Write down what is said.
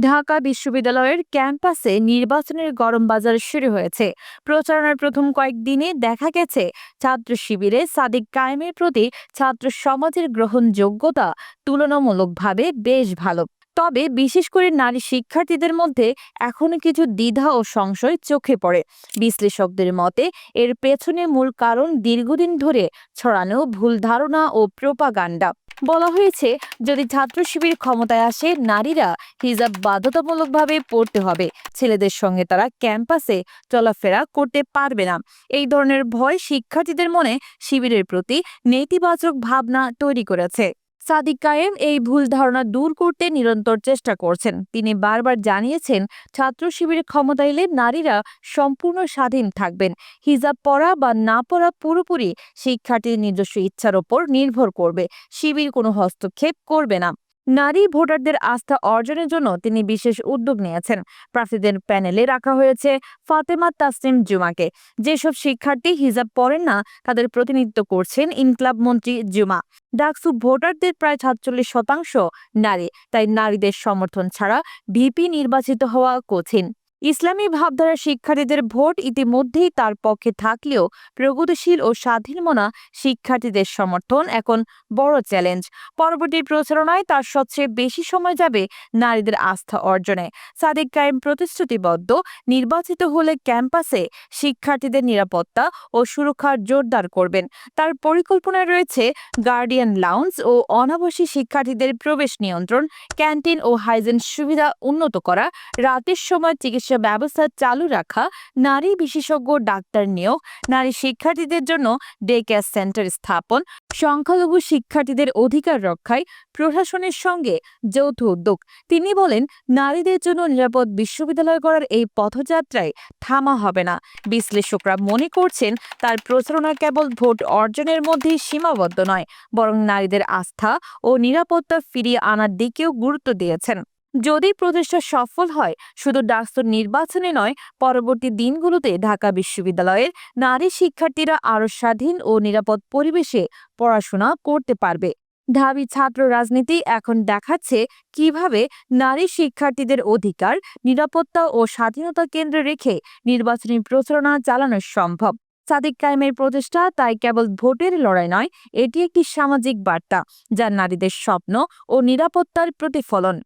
ঢাকা বিশ্ববিদ্যালয়ের ক্যাম্পাসে নির্বাচনের গরম বাজার শুরু হয়েছে। প্রচারণার প্রথম কয়েকদিনে দেখা গেছে, ছাত্র শিবিরে সাদিক কায়েমের প্রতি ছাত্র সমাজের গ্রহণযোগ্যতা তুলনামূলকভাবে বেশ ভালো। তবে বিশেষ করে নারী শিক্ষার্থীদের মধ্যে এখনও কিছু দ্বিধা ও সংশয় চোখে পড়ে। বিশ্লেষকদের মতে, এর পেছনে মূল কারণ দীর্ঘদিন ধরে ছড়ানো ভুল ধারণা ও প্রোপাগান্ডা। বলা হয়েছে, যদি ছাত্র শিবির ক্ষমতায় আসে, নারীরা হিজাব বাধ্যতামূলকভাবে পড়তে হবে। ছেলেদের সঙ্গে তারা ক্যাম্পাসে চলাফেরা করতে পারবে না। এই ধরনের ভয় শিক্ষার্থীদের মনে শিবিরের প্রতি নেতিবাচক ভাবনা তৈরি করেছে। সাদিক কায়েম এই ভুল ধারণা দূর করতে নিরন্তর চেষ্টা করছেন। তিনি বারবার জানিয়েছেন, ছাত্র শিবিরের ক্ষমতা এলে নারীরা সম্পূর্ণ স্বাধীন থাকবেন। হিজাব পরা বা না পরা পুরোপুরি শিক্ষার্থীর নিজস্ব ইচ্ছার ওপর নির্ভর করবে। শিবির কোনো হস্তক্ষেপ করবে না। নারী ভোটারদের আস্থা অর্জনের জন্য তিনি বিশেষ উদ্যোগ নিয়েছেন। প্রার্থীদের প্যানেলে রাখা হয়েছে ফাতেমা তাসনিম জুমাকে। যেসব শিক্ষার্থী হিজাব পরেন না, তাদের প্রতিনিধিত্ব করছেন ইনক্লাব মন্ত্রী জুমা। ডাকসু ভোটারদের প্রায় সাতচল্লিশ শতাংশ নারী, তাই নারীদের সমর্থন ছাড়া ভিপি নির্বাচিত হওয়া কঠিন। ইসলামী ভাবধারার শিক্ষার্থীদের ভোট ইতিমধ্যেই তার পক্ষে থাকলেও প্রগতিশীল ও স্বাধীনমনা শিক্ষার্থীদের সমর্থন এখন বড় চ্যালেঞ্জ। পরবর্তী প্রচারণায় তার সবচেয়ে বেশি সময় যাবে নারীদের আস্থা অর্জনে। সাদিক কায়েম প্রতিশ্রুতিবদ্ধ, নির্বাচিত হলে ক্যাম্পাসে শিক্ষার্থীদের নিরাপত্তা ও সুরক্ষা জোরদার করবেন। তার পরিকল্পনায় রয়েছে গার্ডিয়ান লাউঞ্জ ও অনাবাসী শিক্ষার্থীদের প্রবেশ নিয়ন্ত্রণ, ক্যান্টিন ও হাইজেন সুবিধা উন্নত করা, রাতের সময় চিকিৎসা ব্যবস্থা চালু রাখা, নারী বিশেষজ্ঞ ডাক্তার নিয়োগ, নারী শিক্ষার্থীদের জন্য ডে কেয়ার সেন্টার স্থাপন, সংখ্যালঘু শিক্ষার্থীদের অধিকার রক্ষায় প্রশাসনের সঙ্গে যৌথ উদ্যোগ। তিনি বলেন, নারীদের জন্য নিরাপদ বিশ্ববিদ্যালয় গড়ার এই পথযাত্রায় থামা হবে না। বিশ্লেষকরা মনে করছেন, তার প্রচারণা কেবল ভোট অর্জনের মধ্যেই সীমাবদ্ধ নয়, বরং নারীদের আস্থা ও নিরাপত্তা ফিরিয়ে আনার দিকেও গুরুত্ব দিয়েছেন। যদি প্রচেষ্টা সফল হয়, শুধু ডাক্তার নির্বাচনে নয়, পরবর্তী দিনগুলোতে ঢাকা বিশ্ববিদ্যালয়ের নারী শিক্ষার্থীরা আরও স্বাধীন ও নিরাপদ পরিবেশে পড়াশোনা করতে পারবে। ঢাবি ছাত্র রাজনীতি এখন দেখাচ্ছে কীভাবে নারী শিক্ষার্থীদের অধিকার, নিরাপত্তা ও স্বাধীনতা কেন্দ্রে রেখে নির্বাচনী প্রচারণা চালানো সম্ভব। সাদিক কায়েমের প্রচেষ্টা তাই কেবল ভোটের লড়াই নয়, এটি একটি সামাজিক বার্তা, যা নারীদের স্বপ্ন ও নিরাপত্তার প্রতিফলন।